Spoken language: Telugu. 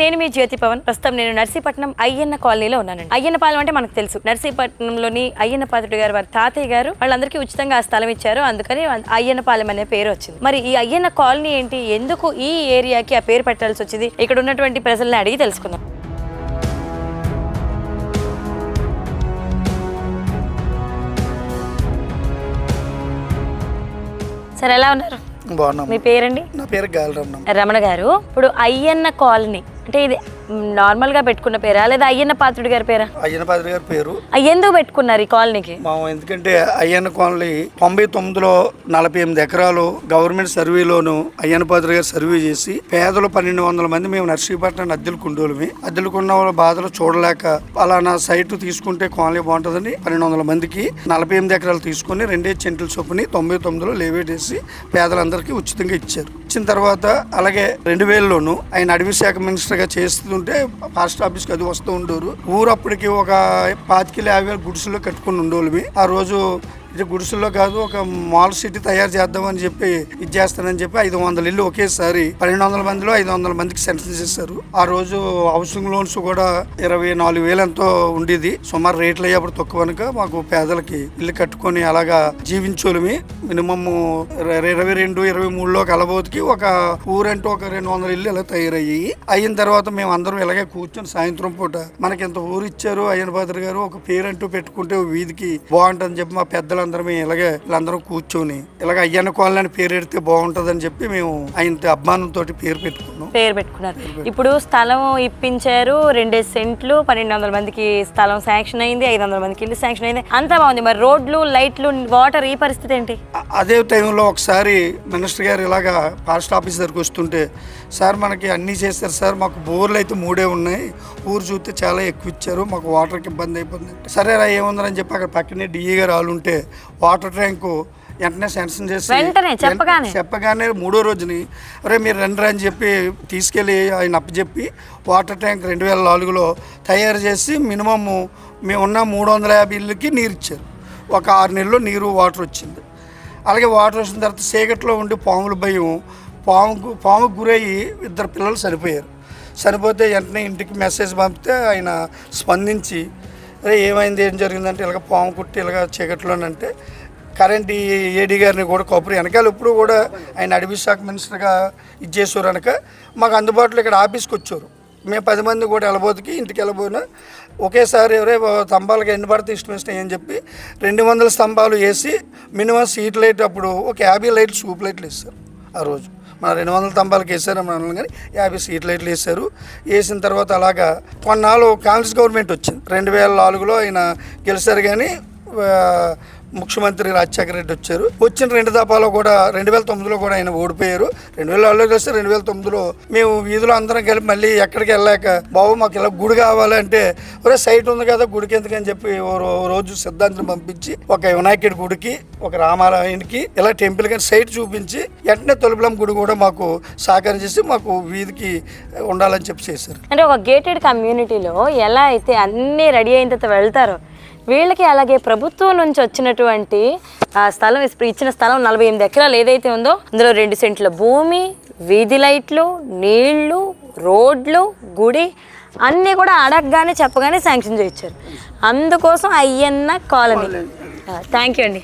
నేను మీ జ్యోతి పవన్ ప్రస్తుతం నేను నర్సీపట్నం అయ్యన్న కాలనీలో ఉన్నానండి. అయ్యన్న పాలెం అంటే మనకు తెలుసు. నర్సీపట్నంలోని అయ్యన్న పాత్రుడు గారు వారి తాతయ్య గారు వాళ్ళందరికీ ఉచితంగా ఆ స్థలం ఇచ్చారు. అందుకని అయ్యన్న పాలెం అనే పేరు వచ్చింది. మరి ఈ అయ్యన్న కాలనీ ఏంటి? ఎందుకు ఈ ఏరియాకి ఆ పేరు పెట్టాల్సి వచ్చింది? ఇక్కడ ఉన్నటువంటి ప్రజల్ని అడిగి తెలుసుకుందాం. సరే ఎలా ఉన్నారు? మీ పేరండి? నా పేరు గాలిరమ్నం రమణ గారు. ఇప్పుడు అయ్యన్న కాలనీ అంటే ఇది నార్మల్గా పెట్టుకున్న పేరా? లేదా అయ్యన్న పాత్రుడు గారి పేరా? అయ్యన్న పాత్రి గారి పేరు. ఎందుకు పెట్టుకున్నారు ఈ కాలనీకి? ఎందుకంటే అయ్యన్న కాలనీ తొంభై తొమ్మిదిలో నలభై ఎనిమిది ఎకరాలు గవర్నమెంట్ సర్వేలోను అయ్యన్న పాత్రి గారు సర్వే చేసి పేదలు పన్నెండు వందల మంది మేము నర్సీపట్నం అద్దెలుకుండోళ్ళమి అద్దెలుకున్న వాళ్ళ బాధలు చూడలేక అలానా సైట్ తీసుకుంటే కాలనీ బాగుంటుందని పన్నెండు వందల మందికి నలభై ఎనిమిది ఎకరాలు తీసుకుని రెండే చెంటుల చొప్పుని తొంభై తొమ్మిదిలో లేవేటేసి పేదలందరికీ ఉచితంగా ఇచ్చారు. ఇచ్చిన తర్వాత అలాగే రెండు వేలలోను ఆయన అడవి శాఖ మినిస్టర్గా వస్తుంటే ఫారెస్ట్ ఆఫీస్కి అది వస్తూ ఉండేవారు. ఊరప్పటికి ఒక పాతికి యాభై వేల గుడిసెల్లో కట్టుకుని ఉండేవాళ్ళమి ఆ రోజు ఇది గుడిసెల్లో కాదు ఒక మాల్ సిటీ తయారు చేద్దామని చెప్పి ఇది చేస్తానని చెప్పి ఐదు వందల ఇల్లు ఒకేసారి పన్నెండు వందల మందిలో ఐదు వందల మందికి సెన్సన్ చేశారు. ఆ రోజు హౌసింగ్ లోన్స్ కూడా ఇరవై నాలుగు వేలు ఎంతో ఉండేది. సుమారు రేట్లు అయ్యేప్పుడు తక్కువ కనుక మాకు పేదలకి ఇల్లు కట్టుకొని అలాగా జీవించోలమి మినిమమ్ ఇరవై రెండు ఇరవై మూడులో కలబోతుకి ఒక ఊరంటూ ఒక రెండు వందల ఇల్లు ఇలా తయారయ్యి అయిన తర్వాత మేము అందరం ఇలాగే కూర్చొని సాయంత్రం పూట మనకి ఇంత ఊరు ఇచ్చారు అయ్యన పాత్ర గారు ఒక పేరంటూ పెట్టుకుంటే వీధికి బాగుంటుందని చెప్పి మా పెద్దలందరం ఇలాగే వీళ్ళందరం కూర్చొని ఇలాగ అయ్యన్న కాలనీ అని పేరు పెడితే బాగుంటుందని చెప్పి మేము ఆయన అభిమానంతో పేరు పెట్టుకున్నాం. పేరు పెట్టుకున్నారు. ఇప్పుడు స్థలం ఇప్పించారు రెండే సెంట్లు పన్నెండు వందల మందికి స్థలం శాంక్షన్ అయింది ఐదు వందల మందికి ఇల్లు శాంక్షన్ అయింది. అంతా బాగుంది. మరి రోడ్లు లైట్లు వాటర్ ఈ పరిస్థితి ఏంటి? అదే టైంలో ఒకసారి మినిస్టర్ గారు ఇలాగా ఫారెస్ట్ ఆఫీస్ దగ్గరికి వస్తుంటే సార్ మనకి అన్నీ చేస్తారు సార్ మాకు బోర్లు అయితే మూడే ఉన్నాయి ఊరు చూస్తే చాలా ఎక్కువ ఇచ్చారు మాకు వాటర్కి ఇబ్బంది అయిపోతుంది. సరే రా ఏముందని చెప్పి అక్కడ పక్కనే డిఈ గారు వాళ్ళు ఉంటే వాటర్ ట్యాంకు వెంటనే శాంక్షన్ చేసి వెంటనే చెప్పగానే? చెప్పగానే మూడో రోజుని అరే మీరు రండి అని చెప్పి తీసుకెళ్ళి ఆయన అప్పచెప్పి వాటర్ ట్యాంక్ రెండు వేల నాలుగులో తయారు చేసి మినిమమ్ మేమున్న మూడు వందల యాభై ఇళ్ళకి నీరు ఇచ్చారు. ఒక ఆరు నెలల్లో నీరు వాటర్ వచ్చింది. అలాగే వాటర్ వచ్చిన తర్వాత చీకట్లో ఉండి పాముల భయం పాముకు పాముకు గురయ్యి ఇద్దరు పిల్లలు చనిపోయారు. చనిపోతే వెంటనే ఇంటికి మెసేజ్ పంపితే ఆయన స్పందించి అరే ఏమైంది? ఏం జరిగిందంటే ఇలాగ పాము కుట్టి ఇలాగ చీకట్లోనంటే కరెంట్ ఏడీ గారిని కూడా కొబ్బరి వెనకాల ఇప్పుడు కూడా ఆయన అడవి శాఖ మినిస్టర్గా ఇచ్చేసారు కనుక మాకు అందుబాటులో ఇక్కడ ఆఫీస్కి వచ్చారు. మేము పది మంది కూడా వెళ్ళబోతుకి ఇంటికి వెళ్ళబోయినా ఒకేసారి ఎవరే స్తంభాలకు ఎన్ని పడితే ఇష్టం ఇష్టం అని చెప్పి రెండు వందల స్తంభాలు వేసి మినిమం సీట్ లైట్ అప్పుడు ఒక యాభై లైట్లు సూప్ లైట్లు వేస్తారు ఆ రోజు. మన రెండు వందల తంబాలకు వేసారు మనం కానీ యాభై సీట్ లైట్లు వేసారు. వేసిన తర్వాత అలాగా కొన్నాళ్ళు కాంగ్రెస్ గవర్నమెంట్ వచ్చింది. రెండు వేల నాలుగులో ఆయన గెలిచారు కానీ ముఖ్యమంత్రి రాజశేఖర రెడ్డి వచ్చారు. వచ్చిన రెండు దఫాలో కూడా రెండు వేల తొమ్మిదిలో కూడా ఆయన ఓడిపోయారు. రెండు వేల నాలుగులో కలిసి రెండు వేల తొమ్మిదిలో మేము వీధిలో అందరం కలిపి మళ్ళీ ఎక్కడికి వెళ్ళాక బాబు మాకు ఇలా గుడి కావాలంటే ఒరే సైట్ ఉంది కదా గుడికి ఎందుకని చెప్పి ఓ రోజు సిద్ధాంతం పంపించి ఒక వినాయకుడి గుడికి ఒక రామారాయణకి ఇలా టెంపుల్ కానీ సైట్ చూపించి వెంటనే తొలుపులం గుడి కూడా మాకు సహకారం చేసి మాకు వీధికి ఉండాలని చెప్పి చేశారు. అంటే ఒక గేటెడ్ కమ్యూనిటీలో ఎలా అయితే అన్నీ రెడీ అయిన తర్వాత వెళ్తారు వీళ్ళకి అలాగే ప్రభుత్వం నుంచి వచ్చినటువంటి ఆ స్థలం ఇచ్చిన స్థలం నలభై ఎనిమిది ఎకరాలు ఏదైతే ఉందో అందులో రెండు సెంట్ల భూమి వీధి లైట్లు నీళ్ళు రోడ్లు గుడి అన్నీ కూడా అడగగానే చెప్పగానే శాంక్షన్ చేయించారు. అందుకోసం అయ్యన్న కాలనీ. థ్యాంక్ యూ అండి.